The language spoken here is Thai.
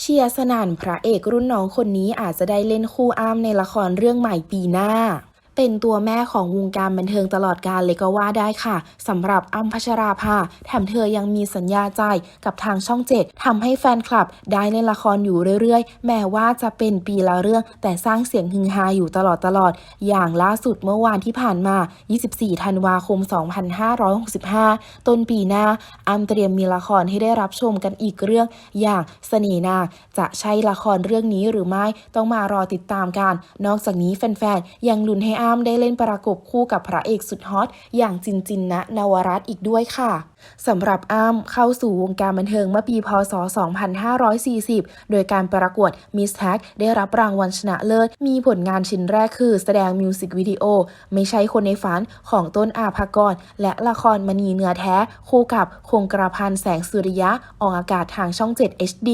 เชียร์สนานพระเอกรุ่นน้องคนนี้อาจจะได้เล่นคู่อ้ามในละครเรื่องใหม่ปีหน้า เป็นตัวแม่ของวงการบันเทิงตลอดกาลเลยก็ว่าได้ค่ะสำหรับอ้ำพัชราภาแถมเธอยังมีสัญญาใจกับทางช่องเจ็ดทำให้แฟนคลับได้เล่นละครอยู่เรื่อยๆ แม้ว่าจะเป็นปีละเรื่อง แต่สร้างเสียงฮือฮาอยู่ตลอดตลอด อย่างล่าสุดเมื่อวานที่ผ่านมา 24 ธันวาคม 2565 ต้นปีหน้าอ้ำเตรียมมีละครให้ได้รับชมกันอีกเรื่อง อย่างเสน่ห์นาจะใช่ละครเรื่องนี้หรือไม่ต้องมารอติดตามกัน นอกจากนี้แฟนๆยังลุ้นให้อ้ำได้เล่นประกบคู่กับพระเอกสุดฮอต อย่างจินจินนะนวรัตอีกด้วยค่ะสำหรับอ้ำเข้าสู่วงการบันเทิงเมื่อปีพศ 2540 โดยการประกวด Miss Tag ได้รับรางวัลชนะเลิศ มีผลงานชิ้นแรกคือแสดงมิวสิกวิดีโอ ไม่ใช่คนในฝันของต้นอาภากร และละครมณีเนื้อแท้ คู่กับคงกระพันแสงสุริยะ ออกอากาศทางช่อง 7 HD